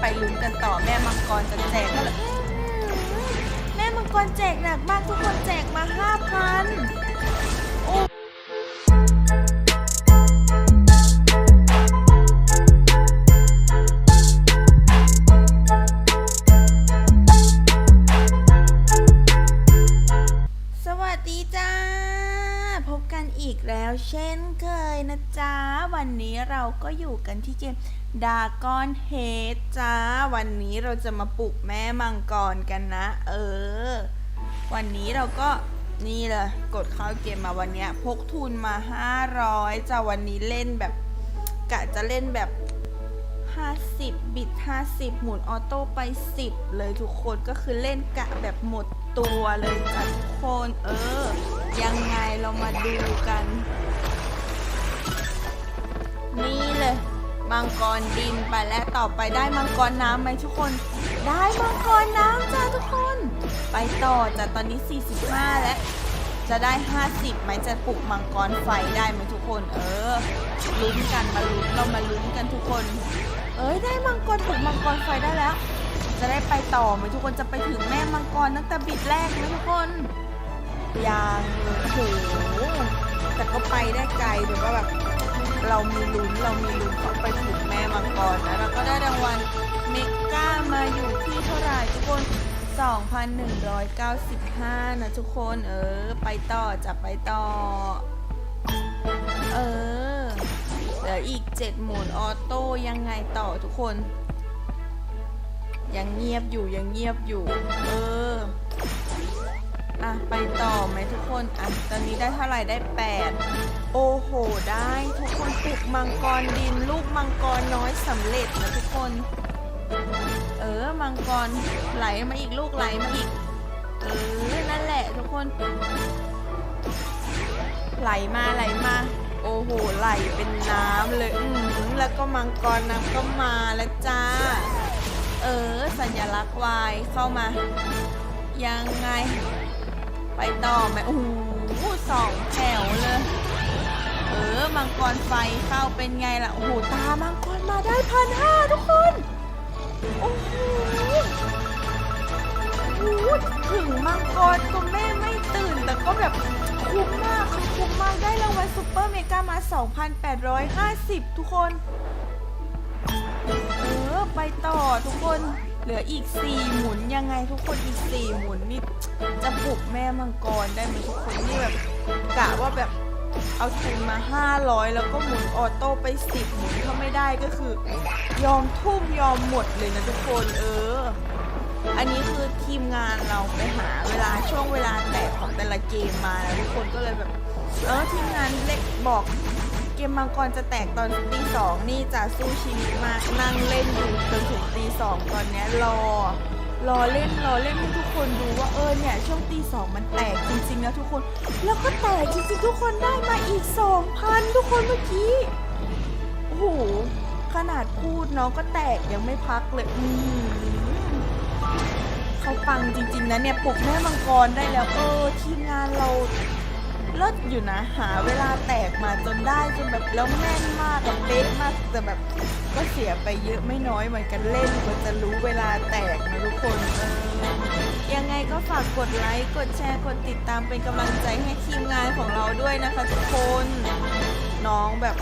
ไปลุ้นกันต่อแม่มังกรจะแจกเท่าไหร่แม่มังกรแจกหนักมากทุกคนแจกมาห้าพันโอ้ แล้วเช่นเคยนะจ๊ะ วันนี้เราก็อยู่กันที่เกมดากอนเฮดจ้า วันนี้เราจะมาปลุกแม่มังกรกันนะ เออ วันนี้เราก็นี่เลยกดเข้าเกมมาวันนี้พกทุนมา 500จ้าวันนี้เล่นแบบกะจะเล่นแบบ 50 บิต50 หมุนออโต้ไป 10 เลยทุกคนก็คือเล่นกะแบบหมดตัวเลยจ้ะทุกคน เออ ยังไงเรามาดูกัน นี่เลยมังกรดินไปและต่อไปได้มังกรน้ำไหมทุกคน ได้มังกรน้ำจ้าทุกคน ไปต่อจ้ะตอนนี้ 45 แล้วจะได้ 50ไหมจะปลุกมังกรไฟได้ไหมทุกคน เออลุ้นกันมาลุ้นเรามาลุ้นกันทุกคน เอ้ยได้มังกรปลุกมังกรไฟได้แล้ว จะได้ไปต่อไหมทุกคนจะไปถึงแม่มังกรตั้งแต่บิดแรกไหมทุกคน ยังเลยโอ้โหแต่ก็ไปได้ไกลถือว่าแบบเรามีลุ้นเรามีลุ้นเขาไปถึงแม่มังกรนะแล้วก็ได้รางวัลเมก้ามาอยู่ที่เท่าไหร่ทุกคน 2,195 นะทุกคนเออ ไปต่อจะไปต่อ เออเหลืออีก 7 หมุนออโต้ยังไงต่อทุกคน ยังเงียบอยู่ยังเงียบอยู่ เออ อะ ไปต่อไหมทุกคน อะ ตอนนี้ได้เท่าไหร่ได้ 8 โอ้โห ได้ทุกคนปลุกมังกรดิน ลูกมังกรน้อยสำเร็จนะทุกคน เออ มังกรไหลมาอีกลูกไหลมาอีก เออ นั่นแหละทุกคน ไหลมาไหลมาโอ้โห ไหลเป็นน้ำเลย อืมแล้วก็มังกรน้ำก็มาแล้วจ้า เออ สัญลักษณ์วายเข้ามา ยังไง ไปต่อไหมโอ้โหสองแถวเลย เออ มังกรไฟเข้าเป็นไงล่ะ โอ้โห ตามังกรมาได้พันห้าทุกคน โอ้โหถึงมังกรตัวแม่ไม่ตื่น แต่ก็แบบคุ้มมากคือคุ้มมากได้รางวัลซูเปอร์เมกามา 2,850 ทุกคน เออ ไปต่อทุกคน เหลืออีก4หมุนยังไงทุกคนอีก4หมุนนี่จะปลุกแม่มังกรได้ไหมทุกคนนี่แบบกะว่าแบบเอาทุนมา 500 แล้วก็หมุนออโต้ไป 10 หมุนถ้าไม่ได้ก็คือ ยอมทุ่มยอมหมดเลยนะทุกคนเออ อันนี้คือทีมงานเราไปหาเวลาช่วงเวลาแตกของแต่ละเกมมาแล้วทุกคนก็เลยแบบเออทีมงานเล็กบอก กมมังกรจะแตกตอนตีสองนี่จะสู้ชีวิตมากนั่งเล่นอยู่จนถึงตีสองตอนเนี้ยรอ รอเล่นรอเล่นให้ทุกคนดูว่าเออเนี่ยช่วงตีสองมันแตกจริงๆนะทุกคน แล้วก็แตกจริงๆทุกคนได้มาอีกสองพันทุกคนเมื่อกี้โอ้โหขนาดพูดน้องก็แตกยังไม่พักเลยอืมเขาปังจริงๆนะเนี่ยปลุกแม่มังกรได้แล้วเออทีมงานเรา เลิศอยู่นะหาเวลาแตกมาจนได้จนแบบแล้วแม่นมากกับเป๊ะมากแต่แบบก็เสียไปเยอะไม่น้อยเหมือนกันเล่นก็จะรู้เวลาแตกนะทุกคนเออยังไงก็ฝากกดไลค์กดแชร์กดติดตามเป็นกำลังใจให้ทีมงานของเราด้วยนะคะทุกคนน้องแบบ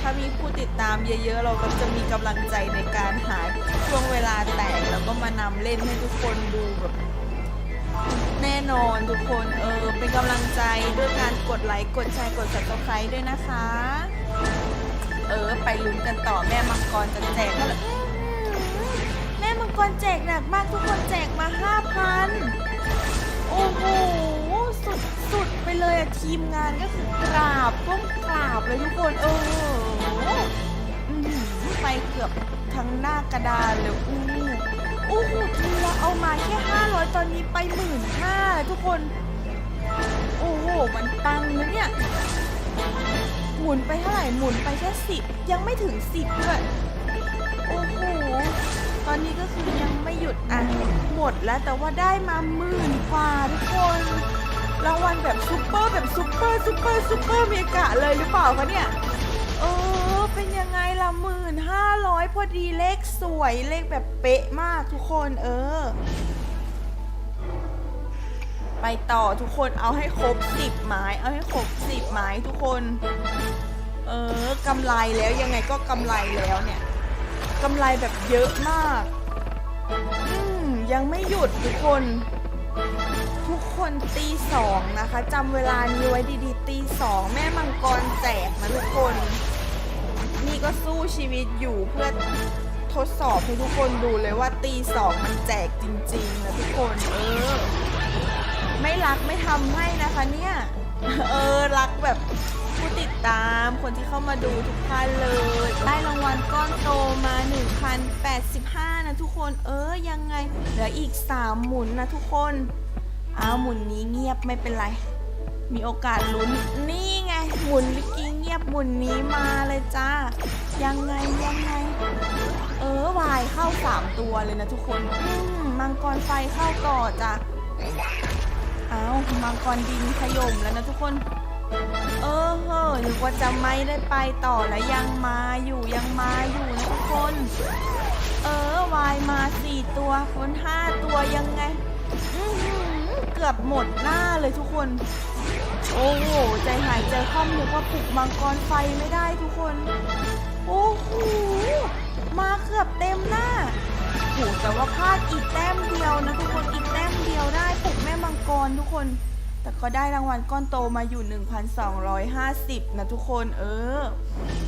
ถ้ามีผู้ติดตามเยอะๆ เราก็จะมีกำลังใจในการหาช่วงเวลาแตกแล้วก็มานำเล่นให้ทุกคนดูแบบ แน่นอนทุกคนเออเป็นกำลังใจด้วยการกดไลค์กดแชร์กด subscribe ด้วยนะคะ เออ ไปลุ้นกันต่อแม่มังกรจะแจกเท่าไหร่แม่มังกรแจกหนักมากทุกคนแจกมา5,000โอ้โหสุดสุดไปเลยอะทีมงานก็คือกราบก้มกราบเลยทุกคนเอออือหือไปเกือบทั้งหน้ากระดานเลยอู้ โอ้โหทีละเอามาแค่500 ตอนนี้ไปหมื่นห้าทุกคน โอ้โห มันปังนะเนี่ย หมุนไปเท่าไหร่ หมุนไปแค่สิบยังไม่ถึงสิบด้วย โอ้โห ตอนนี้ก็คือยังไม่หยุดอะ หมดแล้วแต่ว่าได้มาหมื่นกว่าทุกคน รางวัลแบบซุปเปอร์แบบซุปเปอร์ซุปเปอร์ซุปเปอร์เมกะเลยหรือเปล่าคะเนี่ย เออ เป็นยังไงล่ะหมื่นห้าร้อยพอดีเลข สวยเลขแบบเป๊ะมากทุกคนเออ ไปต่อทุกคนเอาให้ครบสิบไม้ เอาให้ครบสิบไม้ทุกคน เออกำไรแล้วยังไงก็กำไรแล้วเนี่ยกำไรแบบเยอะมากอืมยังไม่หยุดทุกคน ทุกคนตีสองนะคะจำเวลานี้ไว้ดีๆตีสองแม่มังกรแจกนะทุกคน นี่ก็สู้ชีวิตอยู่เพื่อ ทดสอบให้ทุกคนดูเลยว่าตีสองมันแจกจริงๆนะทุกคนเออ ไม่รักไม่ทำให้นะคะเนี่ย เออ รักแบบผู้ติดตามคนที่เข้ามาดูทุกท่านเลย ได้รางวัลก้อนโตมา 1,085 นะทุกคนเออยังไง เหลืออีก 3 หมุนนะทุกคนอ้าวหมุนนี้เงียบไม่เป็นไร มีโอกาสลุ้นนี่ไงหมุนเมื่อกี้เงียบหมุนนี้มาเลยจ้า ยังไงยังไง เออวายเข้า3ตัวเลยนะทุกคนมมังกรไฟเข้าก่อจ้ะอ้าวมังกรดินขย่มแล้วนะทุกคน เออเฮ้อนึกว่าจะไม่ได้ไปต่อแล้วยังมาอยู่ยังมาอยู่นะทุกคน เออวายมาสี่ตัวคนห้าตัวยังไงเกือบหมดหน้าเลยทุกคน ใจหายใจคว่ำนึกว่าปลุกมังกรไฟไม่ได้ทุกคน โอ้โห มาเกือบเต็มหน้าโหแต่ว่าพลาดอีกแต้มเดียวนะทุกคน อีกแต้มเดียวได้ปลุกแม่มังกรทุกคน แต่ก็ได้รางวัลก้อนโตมาอยู่ 1,250 นะทุกคน เออ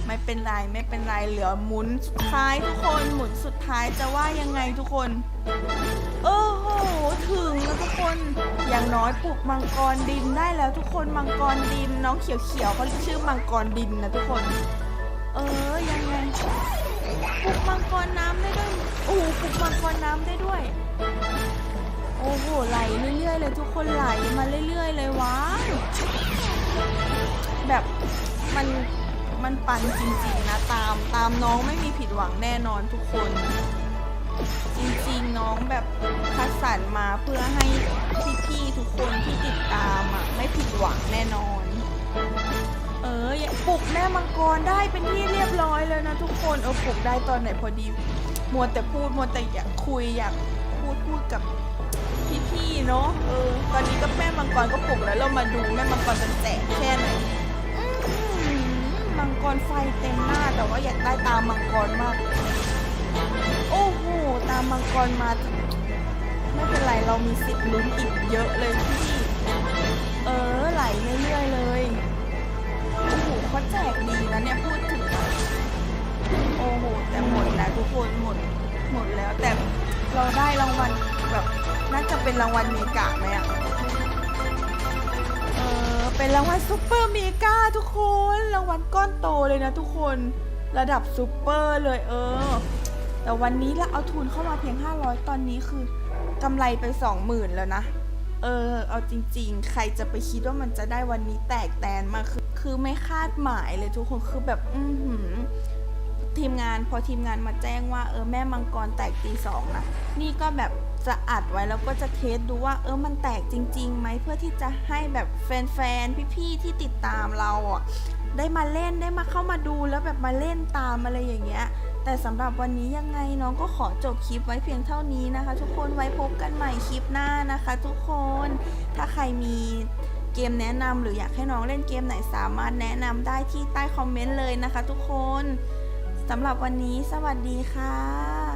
ไม่เป็นไร ไม่เป็นไร เหลือหมุนสุดท้ายทุกคน หมุนสุดท้ายจะว่ายังไงทุกคน โอ้โห ถึงแล้วทุกคน อย่างน้อยปลุกมังกรดินได้แล้วทุกคน มังกรดินน้องเขียวๆเขาชื่อมังกรดินนะทุกคน เออ ยังไง ปลุกมังกรน้ำได้ด้วย โอ้โห ปลุกมังกรน้ำได้ด้วย โอ้โห ไหลเรื่อยๆเลยทุกคนไหลมาเรื่อยๆเลยว้าแบบมันมันปันจริงๆนะตามตามน้องไม่มีผิดหวังแน่นอนทุกคน จริงๆน้องแบบคัดสรรมาเพื่อให้พี่ๆทุกคนที่ติดตามอะไม่ผิดหวังแน่นอน เอออย่าปลุกแม่มังกรได้เป็นที่เรียบร้อยเลยนะทุกคนเออปลุกได้ตอนไหนพอดีมัวแต่พูดมัวแต่อยากคุยอยากพูดพูดกับพี่ๆเนาะเออตอนนี้ก็แม่มังกรก็ปลุกแล้วเรามาดูแม่มังกรจะแจกแค่ไหนมังกรไฟเต็มหน้าแต่ว่าอยากได้ตามมังกรมาก โอ้โห ตามมังกรมา ไม่เป็นไร เรามีสิทธิ์ลุ้นอีกเยอะเลยพี่ เออ ไหลเรื่อยๆเลย โอ้โหเขาแจกดีนะเนี่ยพูดถึง โอ้โห แต่หมดแล้วทุกคนหมด หมดแล้วแต่เราได้รางวัลแบบน่าจะเป็นรางวัลเมกาไหมอะเออ เป็นรางวัลซูเปอร์เมกาทุกคน รางวัลก้อนโตเลยนะทุกคน ระดับซูเปอร์เลยเออ แต่วันนี้เราเอาทุนเข้ามาเพียง 500 ตอนนี้คือกำไรไป 20,000 แล้วนะ เออ เอาจริง ๆ ใครจะไปคิดว่ามันจะได้วันนี้แตกแตนมาคือคือไม่คาดหมายเลยทุกคนคือแบบ อือหือทีมงานพอทีมงานมาแจ้งว่าเออแม่มังกรแตกตีสองนะนี่ก็แบบจะอัดไว้แล้วก็จะเทสดูว่าเออมันแตกจริงๆไหมเพื่อที่จะให้แบบแฟนๆพี่ๆที่ติดตามเราอะได้มาเล่นได้มาเข้ามาดูแล้วแบบมาเล่นตามอะไรอย่างเงี้ย แต่สำหรับวันนี้ยังไงน้องก็ขอจบคลิปไว้เพียงเท่านี้นะคะ ทุกคนไว้พบกันใหม่คลิปหน้านะคะ ทุกคนถ้าใครมีเกมแนะนำหรืออยากให้น้องเล่นเกมไหนสามารถแนะนำได้ที่ใต้คอมเมนต์เลยนะคะ ทุกคนสำหรับวันนี้สวัสดีค่ะ